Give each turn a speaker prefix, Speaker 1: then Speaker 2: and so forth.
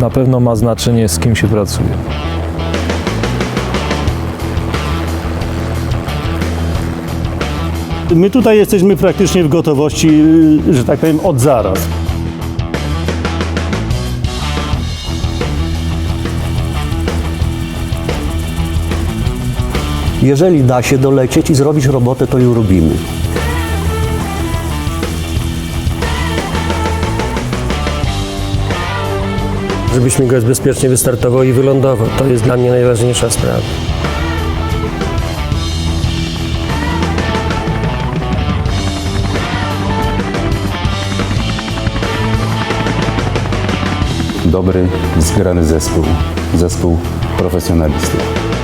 Speaker 1: na pewno ma znaczenie, z kim się pracuje.
Speaker 2: My tutaj jesteśmy praktycznie w gotowości, że tak powiem, od zaraz.
Speaker 3: Jeżeli da się dolecieć i zrobić robotę, to ją robimy.
Speaker 4: Żeby śmigłowiec bezpiecznie wystartował i wylądował. To jest dla mnie najważniejsza sprawa.
Speaker 5: Dobry, zgrany zespół, zespół profesjonalistów.